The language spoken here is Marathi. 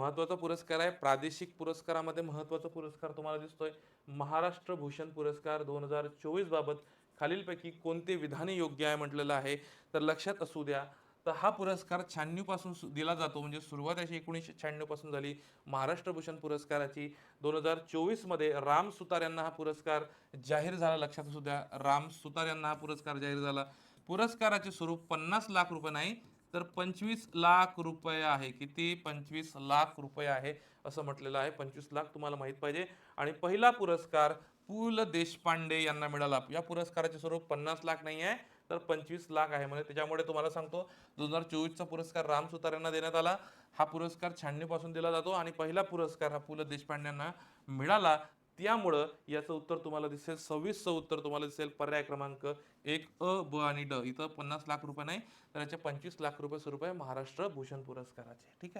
महत्त्वाचा पुरस्कार आहे. प्रादेशिक पुरस्कारामध्ये महत्त्वाचा पुरस्कार तुम्हाला दिसतोय. महाराष्ट्र भूषण पुरस्कार दोन हजार चोवीसबाबत खालीलपैकी कोणते विधाने योग्य आहे म्हटलेलं आहे? तर लक्षात असू द्या. तर हा पुरस्कार शहाण्णवपासून सु- दिला जातो. म्हणजे सुरुवात अशी एकोणीसशे शहाण्णवपासून झाली. महाराष्ट्र भूषण पुरस्काराची दोन हजार चोवीसमध्ये राम सुतार यांना हा पुरस्कार जाहीर झाला. लक्षात असू द्या. राम सुतार यांना हा पुरस्कार जाहीर झाला. पुरस्काराचे स्वरूप पन्नास लाख रुपये नाही तर पंचवीस लाख रुपये आहे. किती? पंचवीस लाख रुपये आहे असं म्हटलेलं आहे. पंचवीस लाख तुम्हाला माहीत पाहिजे. आणि पहिला पुरस्कार पु ल देशपांडे यांना मिळाला. या पुरस्काराचे स्वरूप पन्नास लाख नाही आहे तर पंचवीस लाख आहे म्हणजे त्याच्यामुळे तुम्हाला सांगतो दोन हजार चोवीसचा पुरस्कार राम सुतार यांना देण्यात आला. हा पुरस्कार शहाण्णव दिला जातो. आणि पहिला पुरस्कार हा पु ल देशपांडे यांना मिळाला. त्यामुळं याचं उत्तर तुम्हाला दिसेल सव्वीसचं उत्तर तुम्हाला दिसेल पर्याय क्रमांक एक अ ब आणि ड. इथं पन्नास लाख रुपये नाही तर याचे पंचवीस लाख रुपये स्वरूप आहे महाराष्ट्र भूषण पुरस्काराचे. ठीक आहे?